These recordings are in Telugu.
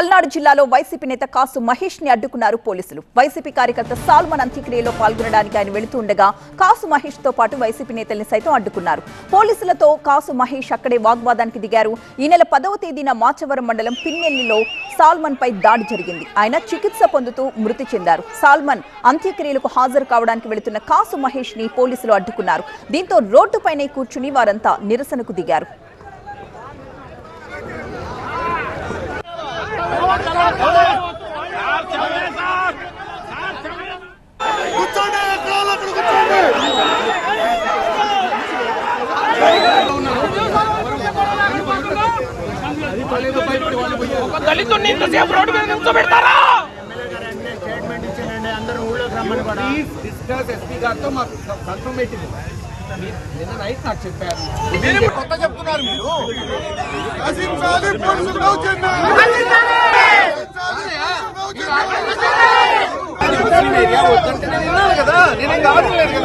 పల్నాడు జిల్లాలో వైసీపీ నేత కాసు మహేష్ని అడ్డుకున్నారు పోలీసులు. వైసీపీ కార్యకర్త సాల్మన్ అంత్యక్రియలో పాల్గొనడానికి ఆయన వెళుతుండగా కాసు మహేష్తో పాటు వైసీపీ నేతల్ని సైతం అడ్డుకున్నారు. పోలీసులతో కాసు మహేష్ అక్కడే వాగ్వాదానికి దిగారు. ఈ నెల పదవ తేదీన మాచవరం మండలం పిన్నెల్లిలో సాల్మన్ పై దాడి జరిగింది. ఆయన చికిత్స పొందుతూ మృతి చెందారు. సాల్మన్ అంత్యక్రియలకు హాజరు కావడానికి వెళుతున్న కాసు మహేష్ని పోలీసులు అడ్డుకున్నారు. దీంతో రోడ్డుపైనే కూర్చుని వారంతా నిరసనకు దిగారు. ఒక దళితుడిని ఇంతసేపు రోడ్డు మీద నిల్చోబెడతారా స్టేట్మెంట్ ఇచ్చానండి అందరూ ఊళ్ళోకి రమ్మని కూడా డిస్కస్ ఎస్పీ గారితో మాకు కన్ఫర్మ్ పెట్టింది నిన్న నైట్ నాకు చెప్పారు మీరు కొత్త చెప్తున్నారు మీరు నశించాలి పోలీసులు దౌర్జన్యం. ఏరియా వద్దంటే నేను విన్నాను కదా నేనేం కావట్లేదు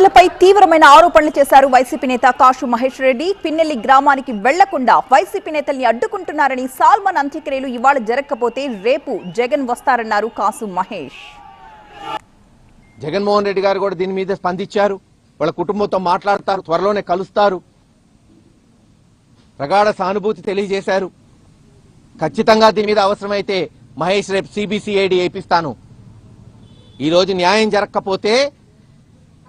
పోలీసులపై తీవ్రమైన ఆరోపణలు చేశారు వైసీపీ నేత కాశు మహేష్ రెడ్డి. పిన్నెల్లి గ్రామానికి వెళ్ళకుండా వైసీపీ నేతల్ని అడ్డుకుంటున్నారని సాల్మన్ అంత్యక్రియలు ఇవాళ జరగకపోతే రేపు జగన్ వస్తారన్నారు కాసు మహేష్. జగన్మోహన్ రెడ్డి గారు కూడా దీని మీద స్పందించారు. వాళ్ళ కుటుంబంతో మాట్లాడతారు త్వరలోనే కలుస్తారు. ప్రగాఢ సానుభూతి తెలియజేశారు. ఖచ్చితంగా దీని మీద అవసరమైతే మహేష్ రేపు సిబిసిఐడి వేయిస్తాను ఈరోజు న్యాయం జరగకపోతే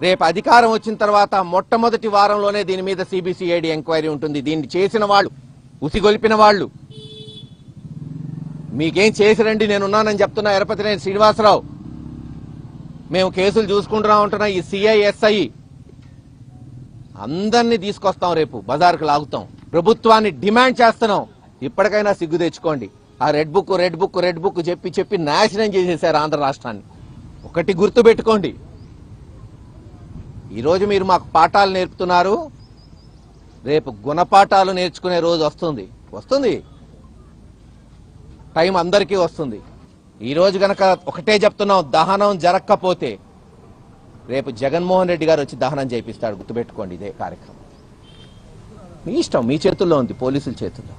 రేపు అధికారం వచ్చిన తర్వాత మొట్టమొదటి వారంలోనే దీని మీద సిబిసిఐడి ఎంక్వైరీ ఉంటుంది. దీన్ని చేసిన వాళ్ళు ఉసిగొలిపిన వాళ్ళు. మీకేం చేసిరండి? నేనున్నానని చెప్తున్నా ఎరపతినేని శ్రీనివాసరావు. మేము కేసులు చూసుకుంటున్నా ఉంటున్నా. ఈ సిఐఎస్ఐ అందరినీ తీసుకొస్తాం రేపు. బజార్కు లాగుతాం. ప్రభుత్వాన్ని డిమాండ్ చేస్తున్నాం. ఇప్పటికైనా సిగ్గు తెచ్చుకోండి. ఆ red book red book red book చెప్పి చెప్పి నాశనం చేసేశారు ఆంధ్ర రాష్ట్రాన్ని. ఒకటి గుర్తుపెట్టుకోండి. ఈరోజు మీరు మాకు పాఠాలు నేర్పుతున్నారు. రేపు గుణపాఠాలు నేర్చుకునే రోజు వస్తుంది. వస్తుంది. టైం అందరికీ వస్తుంది. ఈరోజు గనక ఒకటే చెప్తున్నాం దహనం జరగకపోతే రేపు జగన్మోహన్ రెడ్డి గారు వచ్చి దహనం చేపిస్తాడు గుర్తుపెట్టుకోండి ఇదే కార్యక్రమం. మీ ఇష్టం మీ చేతుల్లో ఉంది పోలీసుల చేతుల్లో.